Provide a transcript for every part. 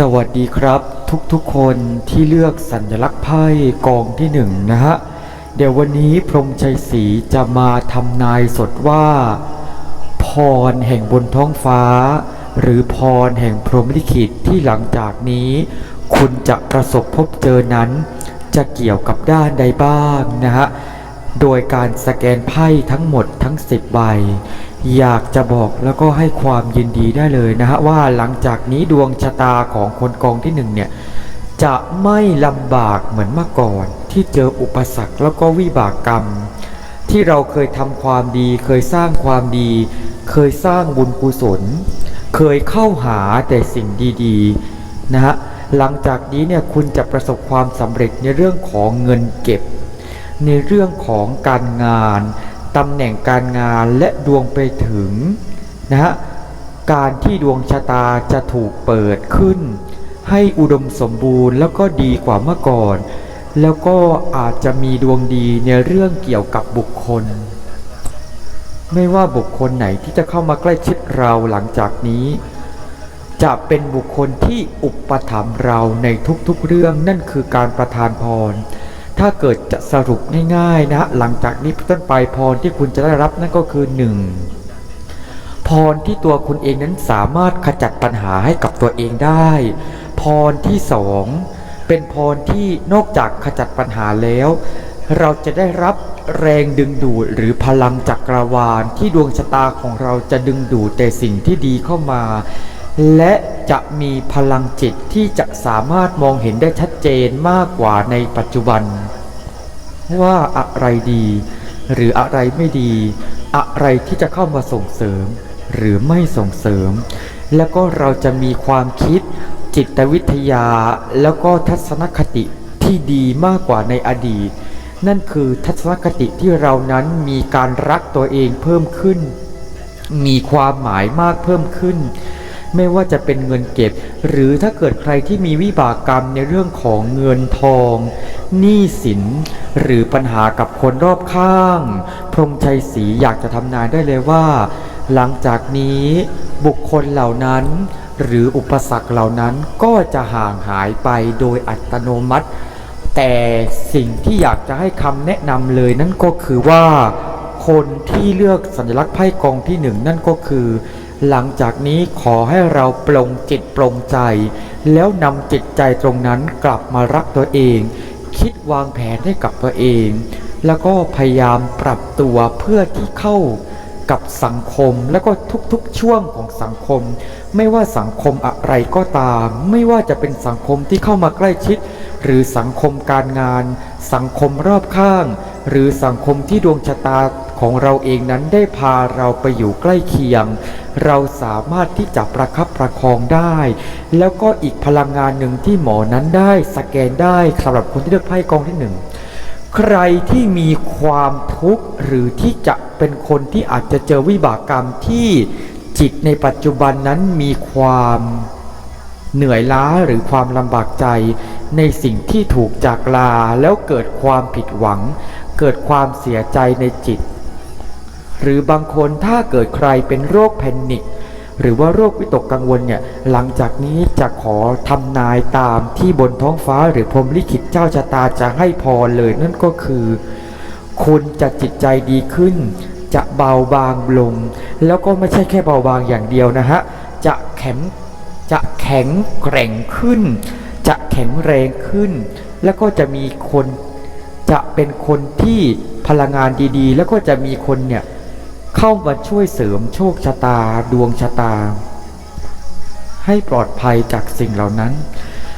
สวัสดีครับทุกๆคนที่เลือกสัญลักษณ์ไพ่กองที่หนึ่งนะฮะ เดี๋ยววันนี้พรมชัยศรีจะมาทำนายสดว่า พรแห่งบนท้องฟ้า หรือพรแห่งพรหมลิขิตที่หลังจากนี้ คุณจะประสบพบเจอนั้น จะเกี่ยวกับด้านใดบ้างนะฮะ โดยการสแกนไพ่ทั้งหมดทั้ง 10 ใบ อยากจะบอกแล้วก็ให้ความยินดีได้เลยนะฮะว่าหลังจากนี้ดวงชะตาของคนกองที่หนึ่งเนี่ยจะไม่ลำบากเหมือนเมื่อก่อน ที่เจออุปสรรคแล้วก็วิบากกรรม ที่เราเคยทำความดี เคยสร้างความดี เคยสร้างบุญกุศล เคยเข้าหาแต่สิ่งดีๆนะฮะหลังจากนี้เนี่ยคุณจะประสบความสำเร็จในเรื่องของเงินเก็บ ในเรื่องของการงาน ตำแหน่งการงานและดวงไปถึงนะฮะการที่ดวงชะตาจะถูกเปิดขึ้น ให้อุดมสมบูรณ์แล้วก็ดีกว่าเมื่อก่อน แล้วก็อาจจะมีดวงดีในเรื่องเกี่ยวกับบุคคล ไม่ว่าบุคคลไหนที่จะเข้ามาใกล้ชิดเราหลังจากนี้ จะเป็นบุคคลที่อุปถัมภ์เราในทุกๆเรื่องนั่นคือการประทานพร ถ้าเกิดจะสรุปง่ายๆนะหลังจากนี้ต้นไปพรที่คุณจะได้รับนั่นก็คือ 1. พรที่ตัวคุณเองนั้นสามารถขจัดปัญหาให้กับตัวเองได้ พรที่สองเป็นพรที่นอกจากขจัดปัญหาแล้ว เราจะได้รับแรงดึงดูดหรือพลังจักรวาลที่ดวงชะตาของเราจะดึงดูดแต่สิ่งที่ดีเข้ามา และจะมีพลังจิตที่จะสามารถมองเห็นได้ชัดเจนมากกว่าในปัจจุบัน ว่าอะไรดี หรืออะไรไม่ดี อะไรที่จะเข้ามาส่งเสริม หรือไม่ส่งเสริม แล้วก็เราจะมีความคิดจิตวิทยา แล้วก็ทัศนคติที่ดีมากกว่าในอดีต นั่นคือทัศนคติที่เรานั้นมีการรักตัวเองเพิ่มขึ้น มีความหมายมากเพิ่มขึ้น ไม่ว่าจะเป็นเงินเก็บ หรือถ้าเกิดใครที่มีวิบากกรรมในเรื่องของเงินทองหนี้สิน หรือปัญหากับคนรอบข้าง พรมชัยศรีอยากจะทำนายได้เลยว่า หลังจากนี้บุคคลเหล่านั้น หรืออุปสรรคเหล่านั้นก็จะห่างหายไปโดยอัตโนมัติ แต่สิ่งที่อยากจะให้คำแนะนำเลยนั่นก็คือว่าคนที่เลือกสัญลักษณ์ไพ่กองที่หนึ่งนั่นก็คือ หลังจากนี้ขอให้เราปลงจิตปลงใจ แล้วนำจิตใจตรงนั้นกลับมารักตัวเอง คิดวางแผนให้กับตัวเอง แล้วก็พยายามปรับตัวเพื่อที่เข้ากับสังคมแล้วก็ทุกๆช่วงของสังคม ไม่ว่าสังคมอะไรก็ตาม ไม่ว่าจะเป็นสังคมที่เข้ามาใกล้ชิด หรือสังคมการงาน สังคมรอบข้าง หรือสังคมที่ดวงชะตา ของเราเองนั้นได้พาเราไปอยู่ใกล้เคียง เราสามารถที่จะประคับประคองได้ แล้วก็อีกพลังงานหนึ่งที่หมอนั้นได้สแกนได้สำหรับคนที่เลือกไพ่กองที่หนึ่งใครที่มีความทุกข์หรือที่จะเป็นคนที่อาจจะเจอวิบากกรรมที่จิตในปัจจุบันนั้นมีความเหนื่อยล้าหรือความลำบากใจ ในสิ่งที่ถูกจากลาแล้วเกิดความผิดหวัง เกิดความเสียใจในจิต หรือบางคนถ้าเกิดใครเป็นโรคแพนิคหรือว่าโรควิตกกังวลเนี่ยหลังจากนี้จะขอทำนายตามที่บนท้องฟ้า หรือพรหมลิขิตเจ้าชะตาจะให้พรเลยนั่นก็คือ คุณจะจิตใจดีขึ้น จะเบาบางลง แล้วก็ไม่ใช่แค่เบาบางอย่างเดียวนะฮะ จะแข็งจะแข็งแกร่งขึ้น จะแข็งแรงขึ้น แล้วก็จะมีคนจะเป็นคนที่พลังงานดีๆ แล้วก็จะมีคนเนี่ย เข้ามาช่วยเสริมโชคชะตาดวงชะตา ให้ปลอดภัยจากสิ่งเหล่านั้น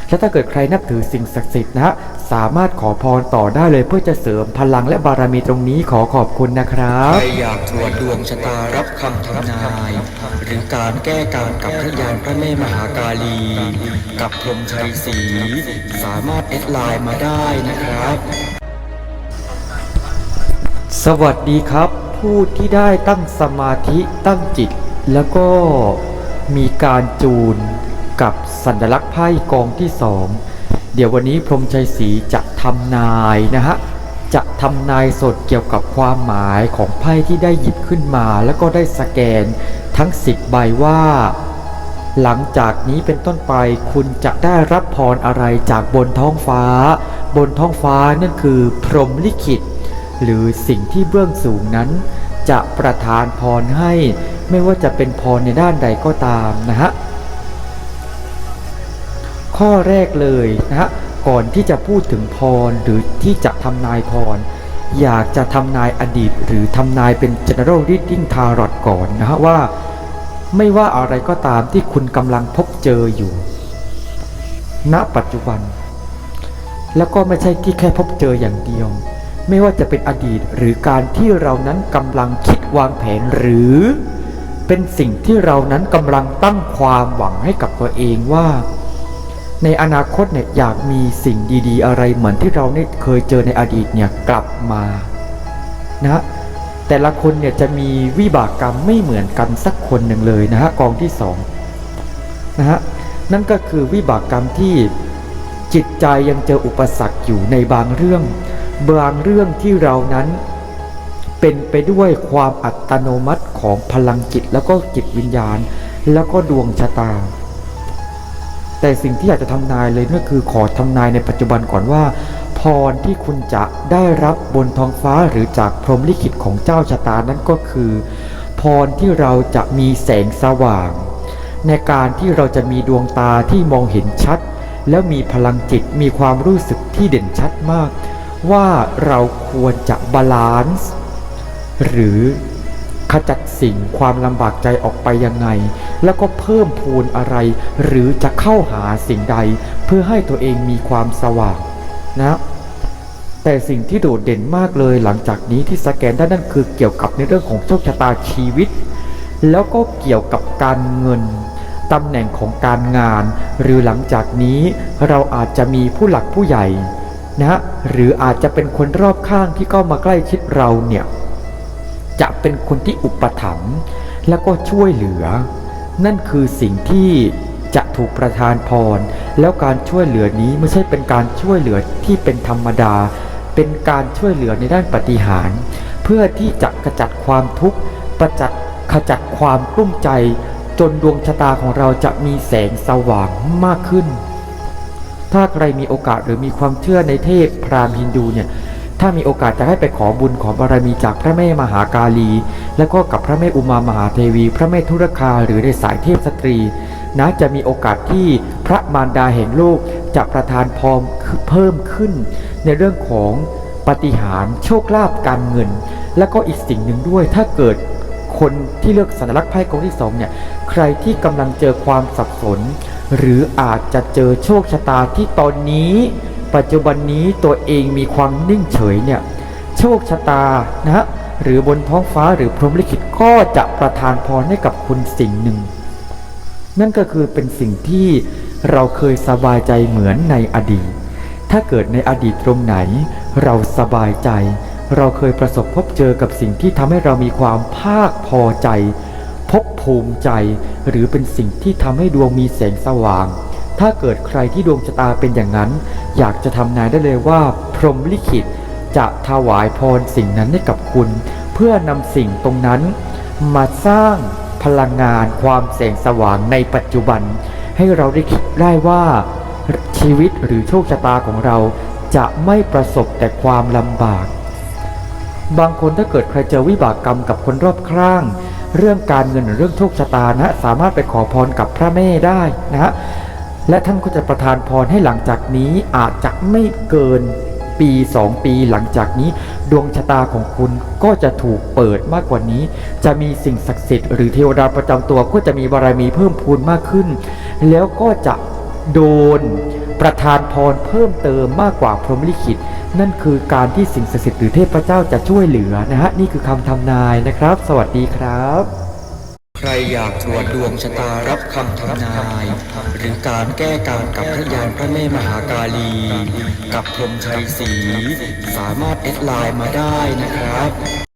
และถ้าเกิดใครนับถือสิ่งศักดิ์สิทธิ์นะฮะสามารถขอพรต่อได้เลยเพื่อจะเสริมพลังและบารมีตรงนี้ขอขอบคุณนะครับ ใครอยากตรวจดวงชะตารับคำทำนาย หรือการแก้การกับพระยานพระแม่มหากาลี กับพรหมชัยศรีสามารถแอดไลน์มาได้นะครับ สวัสดีครับ ผู้ที่ได้ตั้งสมาธิตั้งจิต แล้วก็มีการจูนกับสัญลักษณ์ไพ่กองที่สองเดี๋ยววันนี้พรมชัยศรีจะทำนายนะฮะจะทำนายสดเกี่ยวกับความหมายของไพ่ที่ได้หยิบขึ้นมา แล้วก็ได้สแกนทั้ง 10 ใบว่า หลังจากนี้เป็นต้นไปคุณจะได้รับพรอะไรจากบนท้องฟ้า บนท้องฟ้านั่นคือพรมลิขิต หรือสิ่งที่เบื้องสูงนั้น จะประทานพรให้ ไม่ว่าจะเป็นพรในด้านใดก็ตามนะฮะข้อแรกเลยนะฮะก่อนที่จะพูดถึงพรหรือที่จะทำนายพร อยากจะทำนายอดีต หรือทำนายเป็น general reading tarot ก่อนนะฮะว่า ไม่ว่าอะไรก็ตามที่คุณกำลังพบเจออยู่ ณปัจจุบัน แล้วก็ไม่ใช่ที่แค่พบเจออย่างเดียว ไม่ว่าจะเป็นอดีตหรือการที่เรานั้นกำลังคิดวางแผนหรือ เป็นสิ่งที่เรานั้นกำลังตั้งความหวังให้กับตัวเองว่า ในอนาคตเนี่ยอยากมีสิ่งดี ๆ อะไรเหมือนที่เราเนี่ยเคยเจอในอดีตเนี่ยกลับมานะแต่ละคนเนี่ยจะมีวิบากกรรมไม่เหมือนกันสักคนหนึ่งเลยนะฮะกองที่สองนะฮะนั่นก็คือวิบากกรรมที่จิตใจยังเจออุปสรรคอยู่ในบางเรื่อง บางเรื่องที่เรานั้น เป็นไปด้วยความอัตโนมัติของพลังจิตแล้วก็จิตวิญญาณ แล้วก็ดวงชะตา แต่สิ่งที่อยากจะทำนายเลยนั่นคือขอทำนายในปัจจุบันก่อนว่า พรที่คุณจะได้รับบนท้องฟ้าหรือจากพรหมลิขิตของเจ้าชะตานั้นก็คือ พรที่เราจะมีแสงสว่าง ในการที่เราจะมีดวงตาที่มองเห็นชัด แล้วมีพลังจิตมีความรู้สึกที่เด่นชัดมาก ว่าเราควรจะบาลานซ์หรือขจัดสิ่งความลำบากใจออกไปยังไง แล้วก็เพิ่มพูนอะไร หรือจะเข้าหาสิ่งใด เพื่อให้ตัวเองมีความสว่างนะ แต่สิ่งที่โดดเด่นมากเลยหลังจากนี้ที่สแกนได้นั่นคือเกี่ยวกับในเรื่องของโชคชะตาชีวิต แล้วก็เกี่ยวกับการเงินตำแหน่งของการงาน หรือหลังจากนี้เราอาจจะมีผู้หลักผู้ใหญ่ นะหรืออาจจะเป็นคนรอบข้างที่เข้ามาใกล้ชิดเราเนี่ยจะเป็นคนที่อุปถัมภ์แล้วก็ช่วยเหลือ นั่นคือสิ่งที่จะถูกประทานพร แล้วการช่วยเหลือนี้ไม่ใช่เป็นการช่วยเหลือที่เป็นธรรมดา เป็นการช่วยเหลือในด้านปฏิหารเพื่อที่จะกระจัดความทุกข์ประจัดขจัดความกลุ้มใจ จนดวงชะตาของเราจะมีแสงสว่างมากขึ้น ถ้าใครมีโอกาสหรือมีความเชื่อในเทพพราหมณ์ฮินดูเนี่ยถ้ามีโอกาสจะให้ไปขอบุญขอบารมีจากพระแม่มหากาลี และก็กับพระแม่อุมามหาเทวี พระแม่ธุรคาหรือในสายเทพสตรี นะจะมีโอกาสที่พระมารดาแห่งโลกจะประทานพรเพิ่มขึ้น ในเรื่องของปฏิหารโชคลาภการเงิน และก็อีกสิ่งหนึ่งด้วยถ้าเกิดคนที่เลือกสัญลักษณ์ไพ่กองที่สองเนี่ยใครที่กำลังเจอความสับสน หรืออาจจะเจอโชคชะตาที่ตอนนี้ ปัจจุบันนี้ตัวเองมีความนิ่งเฉยเนี่ยโชคชะตานะฮะหรือบนท้องฟ้าหรือพรหมลิขิตก็จะประทานพรให้กับคุณสิ่งหนึ่ง นั่นก็คือเป็นสิ่งที่เราเคยสบายใจเหมือนในอดีต ถ้าเกิดในอดีตตรงไหน เราสบายใจ เราเคยประสบพบเจอกับสิ่งที่ทำให้เรามีความภาคพอใจ พบภูมิใจ หรือเป็นสิ่งที่ทำให้ดวงมีแสงสว่าง ถ้าเกิดใครที่ดวงชะตาเป็นอย่างนั้น อยากจะทำนายได้เลยว่า พรหมลิขิตจะถวายพรสิ่งนั้นให้กับคุณ เพื่อนำสิ่งตรงนั้น มาสร้างพลังงานความแสงสว่างในปัจจุบัน ให้เราได้คิดได้ว่า ชีวิตหรือโชคชะตาของเราจะไม่ประสบแต่ความลำบาก บางคนถ้าเกิดใครเจอวิบากกรรมกับคนรอบข้าง เรื่องการเงินหรือเรื่องโชคชะตานะสามารถไปขอพรกับพระแม่ได้นะฮะและท่านก็จะประทานพรให้หลังจากนี้อาจจะไม่เกินปีสองปีหลังจากนี้ ดวงชะตาของคุณก็จะถูกเปิดมากกว่านี้ จะมีสิ่งศักดิ์สิทธิ์หรือเทวดาประจำตัวก็จะมีบารมีเพิ่มพูนมากขึ้น แล้วก็จะโดน ประทานพรเพิ่มเติมมากกว่าพรหมลิขิต นั่นคือการที่สิ่งศักดิ์สิทธิ์หรือเทพเจ้าจะช่วยเหลือนะฮะ นี่คือคำทำนายนะครับ สวัสดีครับ ใครอยากตรวจดวงชะตารับคำทำนาย หรือการแก้การกับพระยานพระแม่มหากาลี กับพรหมชัยศรีสามารถแอดไลน์มาได้นะครับ